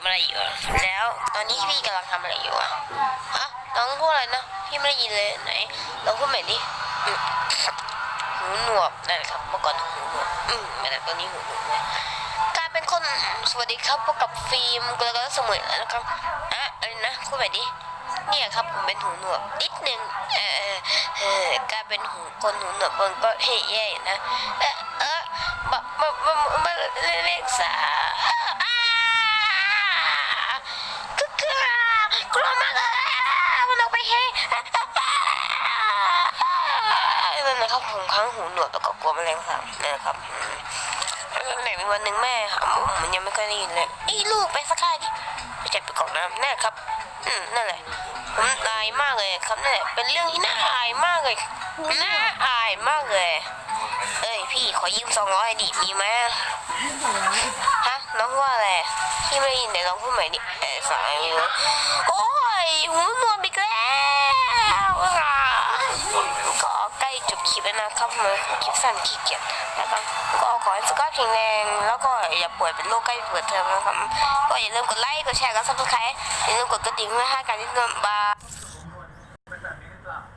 ำอะไรอยู่แล้วตอนนี้พี่กำลังทำอะไรอยู่อะฮะน้องพูดอะไรนะ พี่ไม่ได้ยินเลยไหนลองพูดใหม่ดิหูหนวกนั่นแหละครับเมื่อก่อนหูหนวกอืมแต่ตอนนี้หูหนวกแล้วกลายเป็นคนสวัสดีครับพบกับฟิล์มกุลกรสมุยแล้วนะครับอะอะไรนะพูดใหม่ดิเนี่ยครับผมเป็นหูหนวกนิดนึงเออเออกลายเป็นหูคนหูหนวกมันก็เฮ่แย่อยู่นะเออเออมามามามาเลขสามอ้าก็กลัวกลัว มากเลยมันออกไปเฮ่นั่นนะครับผมค้างหูหนวกแล้วก็กลัวแมลงสาบนั่นนะครับไหนมีวันหนึ่งแม่หาหมูมันยังไม่ค่อยได้ยินเลยไอ้ลูกไปสักค่ายดิไปจับไปกล่องน้ำนั่นครับ อืมนั่นแหละผมอายมากเลยครับนั่นแหละเป็นเรื่องที่น่าอายมากเลยน่าอายมากเลย เอ้ยพี่ขอยืมสองร้อยดิมีไหมฮ ไม่ได้ยินเดี๋ยวลองพูดใหม่ดิเออสายมือโอ้ยหูหนวกอีกแล้วอะก็ใกล้จบคลิปแล้วนะครับมันคลิปสั้นขี้เกียจนะครับก็ขอให้สุขภาพแข็งแรงแล้วก็อย่าป่วยเป็นโรคใกล้เปิดเทอมนะครับก็อย่าลืมกดไลค์กดแชร์กดซับสไครต์อย่าลืมกดกระดิ่งเพื่อให้การติดตามบา